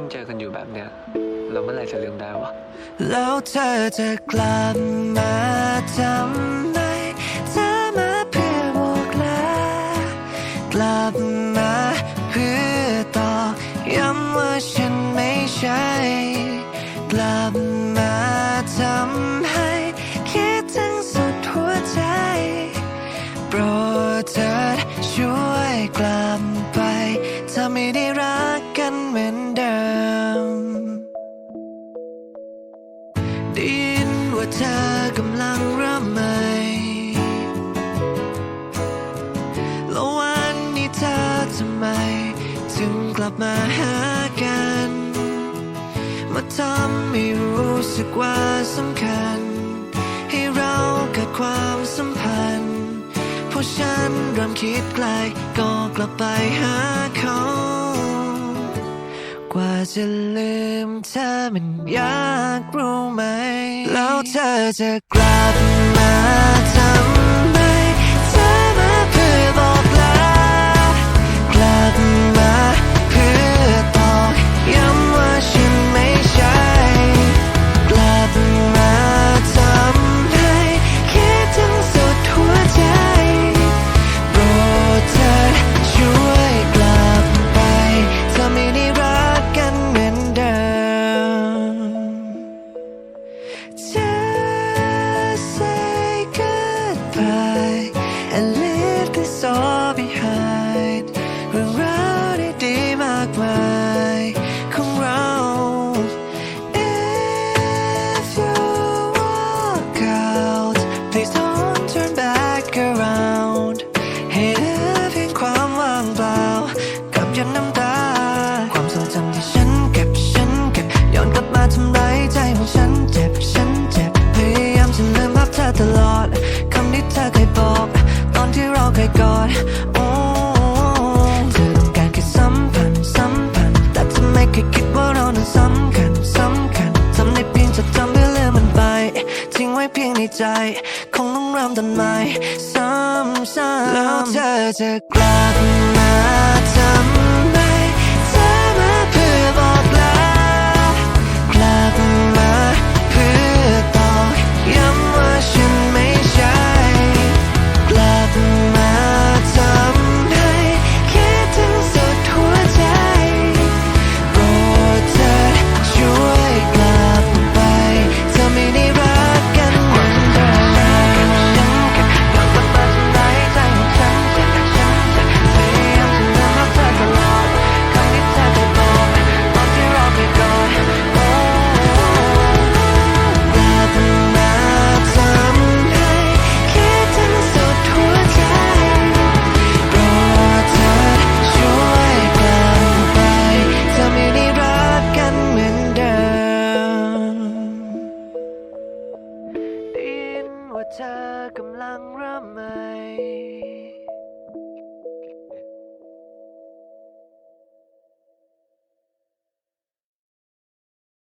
งเจอกันอยู่แบบเนี้ยเราเมื่อไหร่จะลืมได้วะ แล้วเธอจะกลับมาทำไมเธอมาเพื่อบอกลากลับมาเพื่อตอกย้ำว่าฉันไม่ใช่ กลับมาทำให้คิดถึงสุดหัวใจ โปรดเถิดช่วย ด้ยินว่าเธอกำลังริ่มใหม่แล้ววันนี้เธอทำไม ถึงกลับมาหากัน มาทำให้รู้สึกว่าสำคัญ ให้เราเกิดความสัมพันธ์ เพราะฉันเริ่มคิดไกลก็กลับไปหาเขา จะลืมเธอมันยากรู้ไหม แล้วเธอจะกลับ ฉันเก็บฉันเก็บย้อนกลับมาทำร้ายใจของฉันเจ็บฉันเจ็บพยายามจะลืมภาพเธอตลอดคำที่เธอเคยบอก ตอนที่เราเคยกอดโอ้เธอต้องการแค่สัมพันธ์สัมพันธ์แต่เธอไม่เคยคิดว่าเรานั้นสำคัญสำคัญทำได้เพียงจะทำให้ลืมมันไปทิ้งไว้เพียงในใจ คงต้องริ่มต้นใหม่ซ้ำๆแล้วเธอจะกลับมา เธอกำลังร่ำไห้